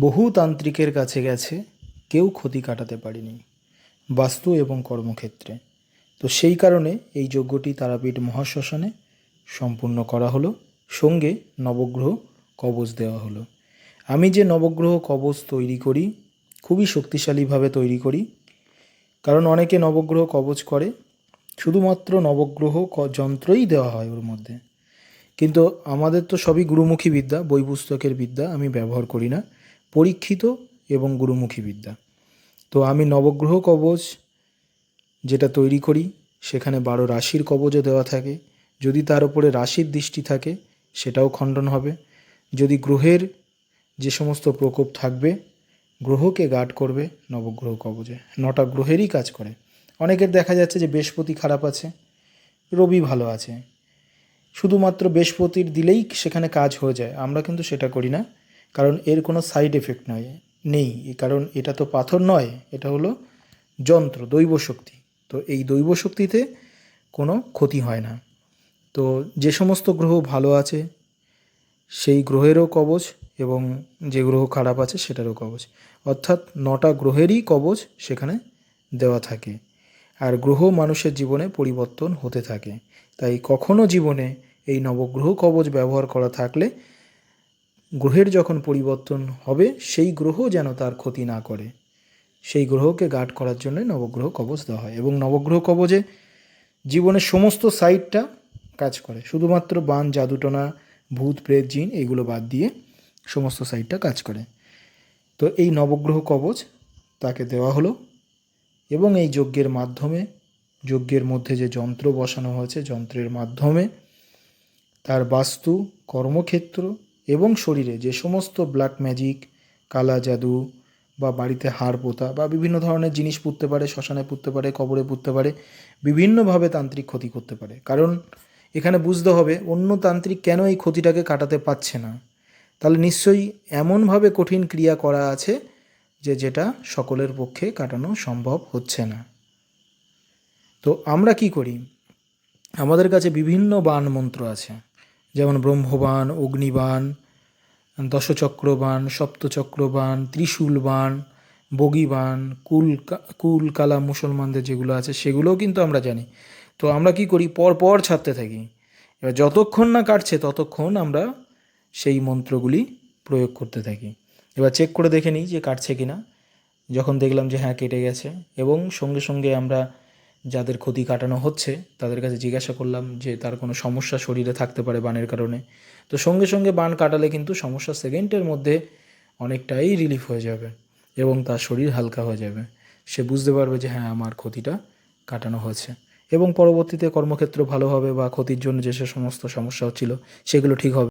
বহু তান্ত্রিকের কাছে গেছে, কেউ ক্ষতি কাটাতে পারেনি, বাস্তু এবং কর্মক্ষেত্রে। তো সেই কারণে এই যজ্ঞটি তারাপীঠ মহাশ্মশানে সম্পূর্ণ করা হলো, সঙ্গে নবগ্রহ কবচ দেওয়া হলো। আমি যে নবগ্রহ কবচ তৈরি করি, খুবই শক্তিশালীভাবে তৈরি করি, কারণ অনেকে নবগ্রহ কবচ করে, শুধুমাত্র নবগ্রহ যন্ত্রই দেওয়া হয় ওর মধ্যে। কিন্তু আমাদের তো সবই গুরুমুখী বিদ্যা বই পুস্তকের বিদ্যা, আমি ব্যবহার করি না। পরীক্ষিত এবং গুরুমুখী বিদ্যা। তো আমি নবগ্রহ কবচ যেটা তৈরি করি, সেখানে বারো রাশির কবচও দেওয়া থাকে। যদি তার উপরে রাশির দৃষ্টি থাকে, সেটাও খণ্ডন হবে। যদি গ্রহের যে সমস্ত প্রকোপ থাকবে, গ্রহকে গার্ড করবে নবগ্রহ কবচে। নটা গ্রহেরই কাজ করে। অনেকের দেখা যাচ্ছে যে বৃহস্পতি খারাপ আছে, রবি ভালো আছে। শুধুমাত্র বৃহস্পতির দিলেই সেখানে কাজ হয়ে যায়। আমরা কিন্তু সেটা করি না। কারণ এর কোনো সাইড এফেক্ট নয়, নেই। কারণ এটা তো পাথর নয়, এটা হলো যন্ত্র, দৈব শক্তি। তো এই দৈব শক্তিতে কোনো ক্ষতি হয় না। তো যে সমস্ত গ্রহ ভালো আছে, সেই গ্রহেরও কবচ এবং যে গ্রহ খারাপ আছে, সেটারও কবচ। অর্থাৎ নটা গ্রহেরই কবচ সেখানে দেওয়া থাকে। আর গ্রহ মানুষের জীবনে পরিবর্তন হতে থাকে। তাই কখনো জীবনে এই নবগ্রহ কবচ ব্যবহার করা থাকলে গ্রহের যখন পরিবর্তন হবে, সেই গ্রহ যেন তার ক্ষতি না করে। সেই গ্রহকে গার্ড করার জন্য নবগ্রহ কবচ দেওয়া হয় এবং নবগ্রহ কবচে জীবনের সমস্ত সাইডটা কাজ করে। শুধুমাত্র বান, জাদুটনা, ভূত, প্রেত, জিন এগুলো বাদ দিয়ে সমস্ত সাইডটা কাজ করে। তো এই নবগ্রহ কবচ তাকে দেওয়া হলো এবং এই যজ্ঞের মাধ্যমে, যজ্ঞের মধ্যে যে যন্ত্র বসানো হয়েছে, যন্ত্রের মাধ্যমে তার বাস্তু, কর্মক্ষেত্র এবং শরীরে যে সমস্ত ব্ল্যাক ম্যাজিক কালা জাদু বা বাড়িতে হাড় পোতা বা বিভিন্ন ধরনের জিনিস পুঁততে পারে, শ্মশানে পুঁততে পারে, কবরে পুঁততে পারে, বিভিন্নভাবে তান্ত্রিক ক্ষতি করতে পারে। কারণ এখানে বুঝতে হবে, অন্য তান্ত্রিক কেন এই ক্ষতিটাকে কাটাতে পারছে না? তাহলে নিশ্চয়ই এমনভাবে কঠিন ক্রিয়া করা আছে যে যেটা সকলের পক্ষে কাটানো সম্ভব হচ্ছে না। তো আমরা কি করি? আমাদের কাছে বিভিন্ন বান মন্ত্র আছে। যেমন ব্রহ্মবান, অগ্নিবান, দশচক্রবান, সপ্তচক্রবান ত্রিশূল বান বগিবান, কুল কুল, কালা, মুসলমানদের যেগুলো আছে সেগুলোও কিন্তু আমরা জানি। তো আমরা কি করি? পর পর ছাড়তে থাকি। এবার যতক্ষণ না কাটছে ততক্ষণ আমরা সেই মন্ত্রগুলি প্রয়োগ করতে থাকি। এবার চেক করে দেখে নিই যে কাটছে কি না যখন দেখলাম যে হ্যাঁ কেটে গেছে এবং সঙ্গে সঙ্গে আমরা যাদের ক্ষতি কাটানো হচ্ছে, তাদের কাছে জিজ্ঞাসা করলাম যে তার কোনো সমস্যা শরীরে থাকতে পারে বানের কারণে। তো সঙ্গে সঙ্গে বান কাটালে কিন্তু সমস্যা সেকেন্ডের মধ্যে অনেকটাই রিলিফ হয়ে যাবে এবং তার শরীর হালকা হয়ে যাবে। সে বুঝতে পারবে যে হ্যাঁ আমার ক্ষতিটা কাটানো হয়েছে। এবং পরবর্তীতে কর্মক্ষেত্র ভালো হবে বা ক্ষতির জন্য যে সমস্ত সমস্যা হচ্ছিল, সেগুলো ঠিক হবে।